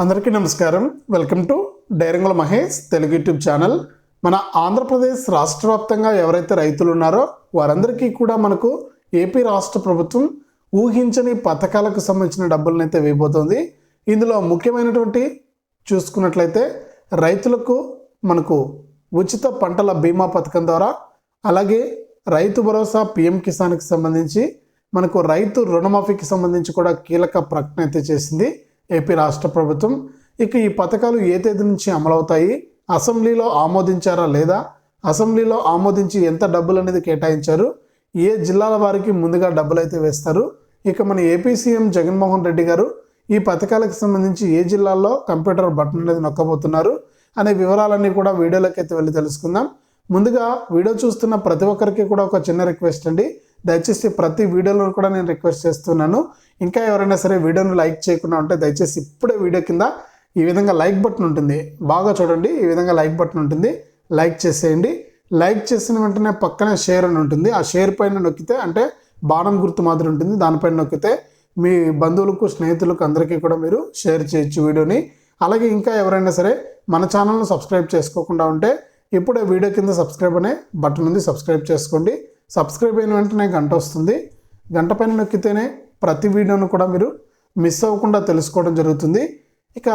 అందరికీ నమస్కారం. Welcome to డైరంగుల మహేష్ తెలుగు యూట్యూబ్ ఛానల్. మన ఆంధ్రప్రదేశ్ రాష్ట్ర వ్యాప్తంగా ఎవరైతే రైతులు ఉన్నారో వారందరికీ కూడా మనకు ఏపీ రాష్ట్ర ప్రభుత్వం ఊహించని పథకాలకు సంబంధించిన డబ్బులను అయితే వేయబోతోంది. ఇందులో ముఖ్యమైనటువంటి చూసుకున్నట్లయితే రైతులకు మనకు ఉచిత పంటల బీమా పథకం ద్వారా అలాగే రైతు భరోసా పిఎం కిసాన్కి సంబంధించి మనకు రైతు రుణమాఫీకి సంబంధించి కూడా కీలక ప్రకటన అయితే చేసింది. ఏపీ రాష్ట్ర ప్రభుత్వం ఇక ఈ పథకాలు ఏ తేదీ నుంచి అమలవుతాయి? అసెంబ్లీలో ఆమోదించారా లేదా? అసెంబ్లీలో ఆమోదించి ఎంత డబ్బులు అనేది కేటాయించారు? ఏ జిల్లాల వారికి ముందుగా డబ్బులు అయితే వేస్తారు? ఇక మన ఏపీ సీఎం జగన్మోహన్ రెడ్డి గారు ఈ పథకాలకు సంబంధించి ఏ జిల్లాల్లో కంప్యూటర్ బటన్ అనేది నొక్కబోతున్నారు అనే వివరాలన్నీ కూడా వీడియోలోకి అయితే వెళ్ళి తెలుసుకుందాం. ముందుగా వీడియో చూస్తున్న ప్రతి ఒక్కరికి కూడా ఒక చిన్న రిక్వెస్ట్ అండి. దయచేసి ప్రతి వీడియోలో కూడా నేను రిక్వెస్ట్ చేస్తున్నాను. ఇంకా ఎవరైనా సరే వీడియోను లైక్ చేయకుండా ఉంటే దయచేసి ఇప్పుడే వీడియో కింద ఈ విధంగా లైక్ బటన్ ఉంటుంది. బాగా చూడండి ఈ విధంగా లైక్ బటన్ ఉంటుంది. లైక్ చేసేయండి. లైక్ చేసిన వెంటనే పక్కనే షేర్ అని ఉంటుంది. ఆ షేర్ పైన నొక్కితే అంటే బాణం గుర్తు మాత్రం ఉంటుంది. దానిపైన నొక్కితే మీ బంధువులకు స్నేహితులకు అందరికీ కూడా మీరు షేర్ చేయొచ్చు వీడియోని. అలాగే ఇంకా ఎవరైనా సరే మన ఛానల్ను సబ్స్క్రైబ్ చేసుకోకుండా ఉంటే ఇప్పుడే వీడియో కింద సబ్స్క్రైబ్ అనే బటన్ ఉంది. సబ్స్క్రైబ్ చేసుకోండి. సబ్స్క్రైబ్ అయిన వెంటనే గంట వస్తుంది. గంట పైన నొక్కితేనే ప్రతి వీడియోను కూడా మీరు మిస్ అవ్వకుండా తెలుసుకోవడం జరుగుతుంది. ఇక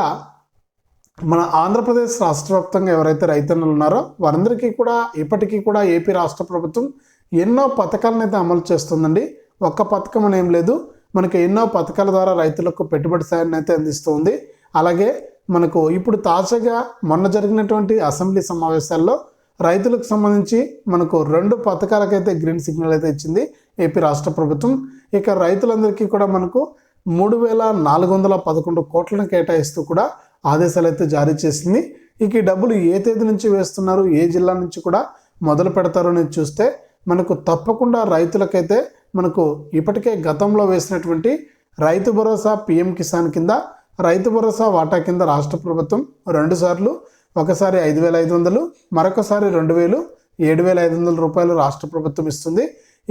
మన ఆంధ్రప్రదేశ్ రాష్ట్ర వ్యాప్తంగా ఎవరైతే రైతన్నులు ఉన్నారో వారందరికీ కూడా ఇప్పటికీ కూడా ఏపీ రాష్ట్ర ప్రభుత్వం ఎన్నో పథకాలను అయితే అమలు చేస్తుందండి. ఒక్క పథకం అని ఏం లేదు. మనకి ఎన్నో పథకాల ద్వారా రైతులకు పెట్టుబడి సాయాన్ని అయితే అందిస్తుంది. అలాగే మనకు ఇప్పుడు తాజాగా మొన్న జరిగినటువంటి అసెంబ్లీ సమావేశాల్లో రైతులకు సంబంధించి మనకు రెండు పథకాలకైతే గ్రీన్ సిగ్నల్ అయితే ఇచ్చింది ఏపీ రాష్ట్ర ప్రభుత్వం. ఇక రైతులందరికీ కూడా మనకు మూడు వేల నాలుగు వందల పదకొండు కోట్లను కేటాయిస్తూ కూడా ఆదేశాలు అయితే జారీ చేసింది. ఇక ఈ డబ్బులు ఏ తేదీ నుంచి వేస్తున్నారు ఏ జిల్లా నుంచి కూడా మొదలు పెడతారు అనేది చూస్తే మనకు తప్పకుండా రైతులకైతే మనకు ఇప్పటికే గతంలో వేసినటువంటి రైతు భరోసా పిఎం కిసాన్ కింద రైతు భరోసా వాటా కింద రాష్ట్ర ప్రభుత్వం రెండు సార్లు ఒకసారి ఐదు వేల ఐదు వందలు మరొకసారి రెండు వేలు ఏడు వేల ఐదు వందల రూపాయలు రాష్ట్ర ప్రభుత్వం ఇస్తుంది.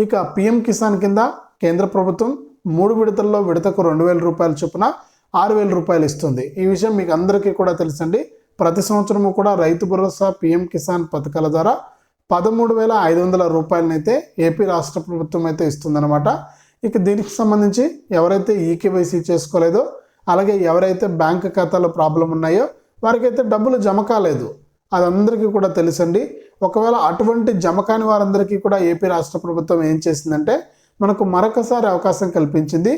ఇక పిఎం కిసాన్ కింద కేంద్ర ప్రభుత్వం మూడు విడతల్లో విడతకు రెండు వేల రూపాయల చొప్పున ఆరు వేల రూపాయలు ఇస్తుంది. ఈ విషయం మీకు అందరికీ కూడా తెలుసండి. ప్రతి సంవత్సరము కూడా రైతు భరోసా పిఎం కిసాన్ పథకాల ద్వారా పదమూడు వేల ఐదు వందల రూపాయలనైతే ఏపీ రాష్ట్ర ప్రభుత్వం అయితే ఇస్తుందన్నమాట. ఇక దీనికి సంబంధించి ఎవరైతే ఈకేవైసీ చేసుకోలేదో అలాగే ఎవరైతే బ్యాంక్ ఖాతాలో ప్రాబ్లం ఉన్నాయో వారికైతే డబ్బులు జమ కాలేదు. అది అందరికీ కూడా తెలుసండి. ఒకవేళ అటువంటి జమ కాని వారందరికీ కూడా ఏపీ రాష్ట్ర ప్రభుత్వం ఏం చేసిందంటే మనకు మరొకసారి అవకాశం కల్పించింది.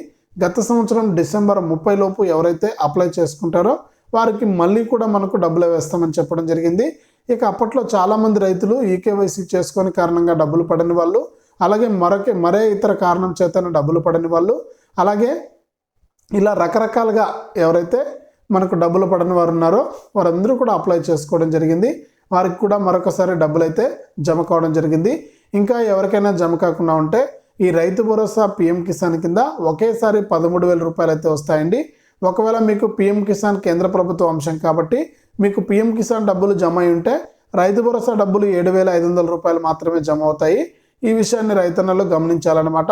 గత సంవత్సరం డిసెంబర్ ముప్పై లోపు ఎవరైతే అప్లై చేసుకుంటారో వారికి మళ్ళీ కూడా మనకు డబ్బులు వేస్తామని చెప్పడం జరిగింది. ఇక అప్పట్లో చాలామంది రైతులు ఈకేవైసీ చేసుకొని కారణంగా డబ్బులు పడని వాళ్ళు అలాగే మరొక మరే ఇతర కారణం చేతనే డబ్బులు పడని వాళ్ళు అలాగే ఇలా రకరకాలుగా ఎవరైతే మనకు డబ్బులు పడని వారు ఉన్నారో వారందరూ కూడా అప్లై చేసుకోవడం జరిగింది. వారికి కూడా మరొకసారి డబ్బులు అయితే జమ కావడం జరిగింది. ఇంకా ఎవరికైనా జమ కాకుండా ఉంటే ఈ రైతు భరోసా పిఎం కిసాన్ కింద ఒకేసారి పదమూడు వేల రూపాయలు అయితే వస్తాయండి. ఒకవేళ మీకు పిఎం కిసాన్ కేంద్ర ప్రభుత్వ అంశం కాబట్టి మీకు పిఎం కిసాన్ డబ్బులు జమ అయి ఉంటే రైతు భరోసా డబ్బులు ఏడు వేల ఐదు వందల రూపాయలు మాత్రమే జమ అవుతాయి. ఈ విషయాన్ని రైతన్నలు గమనించాలన్నమాట.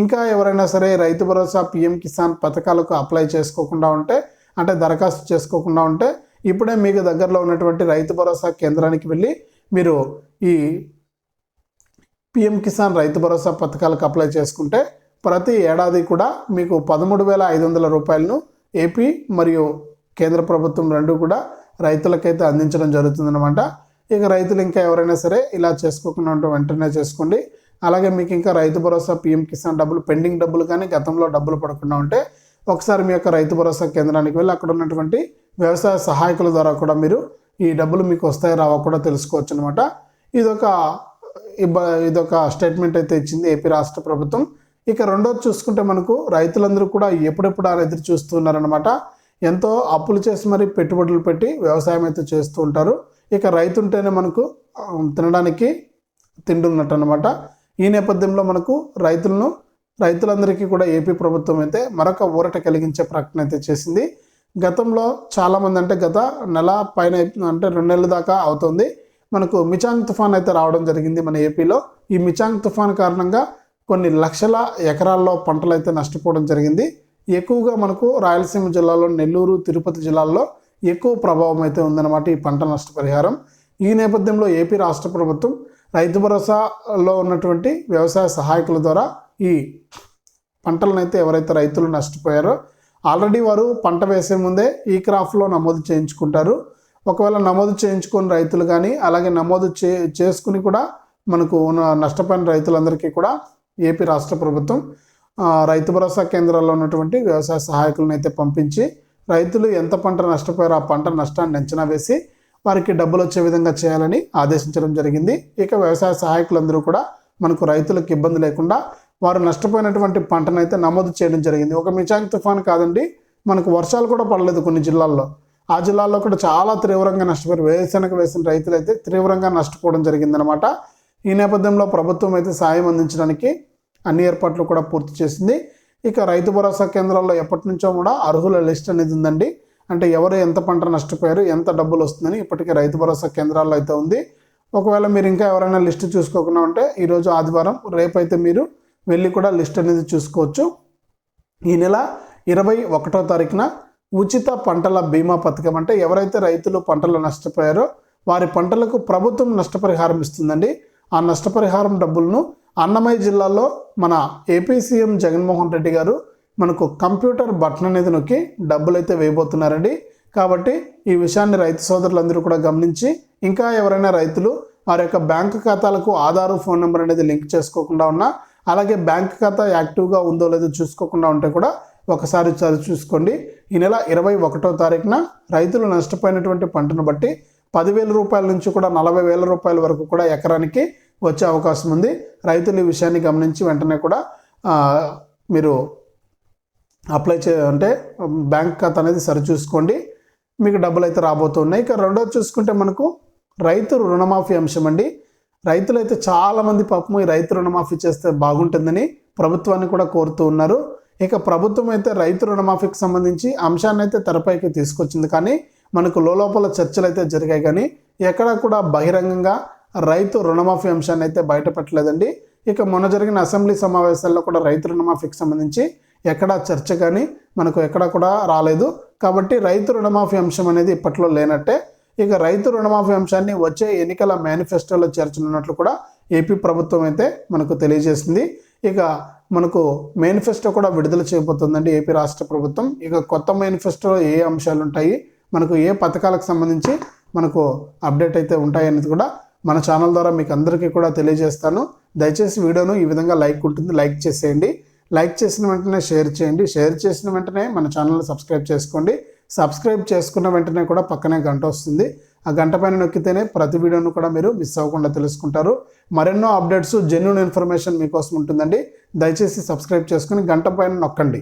ఇంకా ఎవరైనా సరే రైతు భరోసా పిఎం కిసాన్ పథకాలకు అప్లై చేసుకోకుండా ఉంటే అంటే దరఖాస్తు చేసుకోకుండా ఉంటే ఇప్పుడే మీకు దగ్గరలో ఉన్నటువంటి రైతు భరోసా కేంద్రానికి వెళ్ళి మీరు ఈ పిఎం కిసాన్ రైతు భరోసా పథకాలకు అప్లై చేసుకుంటే ప్రతి ఏడాది కూడా మీకు పదమూడు వేల ఐదు వందల రూపాయలను ఏపీ మరియు కేంద్ర ప్రభుత్వం రెండు కూడా రైతులకైతే అందించడం జరుగుతుందన్నమాట. ఇక రైతులు ఇంకా ఎవరైనా సరే ఇలా చేసుకోకుండా ఉంటే వెంటనే చేసుకోండి. అలాగే మీకు ఇంకా రైతు భరోసా పిఎం కిసాన్ డబ్బులు పెండింగ్ డబ్బులు కానీ గతంలో డబ్బులు పడకుండా ఉంటే ఒకసారి మీ యొక్క రైతు భరోసా కేంద్రానికి వెళ్ళి అక్కడ ఉన్నటువంటి వ్యవసాయ సహాయకుల ద్వారా కూడా మీరు ఈ డబ్బులు మీకు వస్తాయి రావో కూడా తెలుసుకోవచ్చు అనమాట ఇదొక ఇబ్బ ఇదొక స్టేట్మెంట్ అయితే ఇచ్చింది ఏపీ రాష్ట్ర ప్రభుత్వం. ఇక రెండోది చూసుకుంటే మనకు రైతులందరూ కూడా ఎప్పుడెప్పుడు ఆ ఎదురు చూస్తున్నారనమాట ఎంతో అప్పులు చేసి మరి పెట్టుబడులు పెట్టి వ్యవసాయం అయితే చేస్తూ ఉంటారు. ఇక రైతు ఉంటేనే మనకు తినడానికి తిండి ఉన్నట్టు అనమాట ఈ నేపథ్యంలో మనకు రైతులను రైతులందరికీ కూడా ఏపీ ప్రభుత్వం అయితే మరొక ఊరట కలిగించే ప్రకటన అయితే చేసింది. గతంలో చాలామంది అంటే గత నెల పైన అంటే రెండు నెలల దాకా అవుతుంది. మనకు మిచాంగ్ తుఫాన్ అయితే రావడం జరిగింది మన ఏపీలో. ఈ మిచాంగ్ తుఫాన్ కారణంగా కొన్ని లక్షల ఎకరాల్లో పంటలు అయితే నష్టపోవడం జరిగింది. ఎక్కువగా మనకు రాయలసీమ జిల్లాలో నెల్లూరు తిరుపతి జిల్లాల్లో ఎక్కువ ప్రభావం అయితే ఉందన్నమాట ఈ పంట నష్టపరిహారం. ఈ నేపథ్యంలో ఏపీ రాష్ట్ర ప్రభుత్వం రైతు భరోసాలో ఉన్నటువంటి వ్యవసాయ సహాయకుల ద్వారా ఈ పంటలను అయితే ఎవరైతే రైతులు నష్టపోయారో ఆల్రెడీ వారు పంట వేసే ముందే ఈ క్రాఫ్ట్లో నమోదు చేయించుకుంటారు. ఒకవేళ నమోదు చేయించుకుని రైతులు కానీ అలాగే నమోదు చే చేసుకుని కూడా మనకు ఉన్న నష్టపోయిన రైతులందరికీ కూడా ఏపీ రాష్ట్ర ప్రభుత్వం రైతు భరోసా కేంద్రాల్లో ఉన్నటువంటి వ్యవసాయ సహాయకులను అయితే పంపించి రైతులు ఎంత పంట నష్టపోయారో ఆ పంట నష్టాన్ని అంచనా వేసి వారికి డబ్బులు వచ్చే విధంగా చేయాలని ఆదేశించడం జరిగింది. ఇక వ్యవసాయ సహాయకులందరూ కూడా మనకు రైతులకు ఇబ్బంది లేకుండా వారు నష్టపోయినటువంటి పంటను అయితే నమోదు చేయడం జరిగింది. ఒక మిచాంగ్ తుఫాన్ కాదండి మనకు వర్షాలు కూడా పడలేదు కొన్ని జిల్లాల్లో. ఆ జిల్లాల్లో కూడా చాలా తీవ్రంగా నష్టపోయారు. వేరుశనగ వేసిన రైతులు అయితే తీవ్రంగా నష్టపోవడం జరిగిందనమాట ఈ నేపథ్యంలో ప్రభుత్వం అయితే సాయం అందించడానికి అన్ని ఏర్పాట్లు కూడా పూర్తి చేసింది. ఇక రైతు భరోసా కేంద్రాల్లో ఎప్పటి నుంచో కూడా అర్హుల లిస్ట్ అనేది ఉందండి. అంటే ఎవరు ఎంత పంట నష్టపోయారు ఎంత డబ్బులు వస్తుందని ఇప్పటికే రైతు భరోసా కేంద్రాల్లో అయితే ఉంది. ఒకవేళ మీరు ఇంకా ఎవరైనా లిస్ట్ చూసుకోకుండా ఉంటే ఈరోజు ఆదివారం రేపైతే మీరు వెళ్ళి కూడా లిస్ట్ అనేది చూసుకోవచ్చు. ఈ నెల ఇరవై ఒకటో తారీఖున ఉచిత పంటల బీమా పథకం అంటే ఎవరైతే రైతులు పంటలు నష్టపోయారో వారి పంటలకు ప్రభుత్వం నష్టపరిహారం ఇస్తుందండి. ఆ నష్టపరిహారం డబ్బులను అన్నమయ్య జిల్లాలో మన ఏపీ సీఎం జగన్మోహన్ రెడ్డి గారు మనకు కంప్యూటర్ బటన్ అనేది నొక్కి డబ్బులు అయితే వేయబోతున్నారండి. కాబట్టి ఈ విషయాన్ని రైతు సోదరులందరూ కూడా గమనించి ఇంకా ఎవరైనా రైతులు వారి యొక్క బ్యాంకు ఖాతాలకు ఆధార్ ఫోన్ నెంబర్ అనేది లింక్ చేసుకోకుండా ఉన్నా అలాగే బ్యాంక్ ఖాతా యాక్టివ్గా ఉందో లేదో చూసుకోకుండా ఉంటే కూడా ఒకసారి చదువు చూసుకోండి. ఈ నెల ఇరవై ఒకటో తారీఖున రైతులు నష్టపోయినటువంటి పంటను బట్టి పదివేల రూపాయల నుంచి కూడా నలభై వేల రూపాయల వరకు కూడా ఎకరానికి వచ్చే అవకాశం ఉంది. రైతులు ఈ విషయాన్ని గమనించి వెంటనే కూడా మీరు అప్లై చే అంటే బ్యాంక్ ఖాతా అనేది సరిచూసుకోండి. మీకు డబ్బులు అయితే రాబోతున్నాయి ఇక రెండోది చూసుకుంటే మనకు రైతు రుణమాఫీ అంశం అండి రైతులు అయితే చాలామంది పాపం ఈ రైతు రుణమాఫీ చేస్తే బాగుంటుందని ప్రభుత్వాన్ని కూడా కోరుతూ ఉన్నారు. ఇక ప్రభుత్వం అయితే రైతు రుణమాఫీకి సంబంధించి అంశాన్ని అయితే తెరపైకి తీసుకొచ్చింది. కానీ మనకు లోపల చర్చలు అయితే జరిగాయి. కానీ ఎక్కడా కూడా బహిరంగంగా రైతు రుణమాఫీ అంశాన్ని అయితే బయటపెట్టలేదండి. ఇక మొన్న జరిగిన అసెంబ్లీ సమావేశాల్లో కూడా రైతు రుణమాఫీకి సంబంధించి ఎక్కడా చర్చ కానీ మనకు ఎక్కడా కూడా రాలేదు. కాబట్టి రైతు రుణమాఫీ అంశం అనేది ఇప్పట్లో లేనట్టే ఇక రైతు రుణమాఫీ అంశాన్ని వచ్చే ఎన్నికల మేనిఫెస్టోలో చేర్చనున్నట్లు కూడా ఏపీ ప్రభుత్వం అయితే మనకు తెలియజేసింది. ఇక మనకు మేనిఫెస్టో కూడా విడుదల చేయబోతుందండి ఏపీ రాష్ట్ర ప్రభుత్వం. ఇక కొత్త మేనిఫెస్టోలో ఏ అంశాలు ఉంటాయి మనకు ఏ పథకాలకు సంబంధించి మనకు అప్డేట్ అయితే ఉంటాయనేది కూడా మన ఛానల్ ద్వారా మీకు అందరికీ కూడా తెలియజేస్తాను. దయచేసి వీడియోను ఈ విధంగా లైక్ ఉంటుంది లైక్ చేసేయండి. లైక్ చేసిన వెంటనే షేర్ చేయండి. షేర్ చేసిన వెంటనే మన ఛానల్ని సబ్స్క్రైబ్ చేసుకోండి. సబ్స్క్రైబ్ చేసుకున్న వెంటనే కూడా పక్కనే గంట వస్తుంది. ఆ గంట పైన నొక్కితేనే ప్రతి వీడియోను కూడా మీరు మిస్ అవ్వకుండా తెలుసుకుంటారు. మరెన్నో అప్డేట్స్ జెన్యున్ ఇన్ఫర్మేషన్ మీకోసం ఉంటుందండి. దయచేసి సబ్స్క్రైబ్ చేసుకుని గంట పైన నొక్కండి.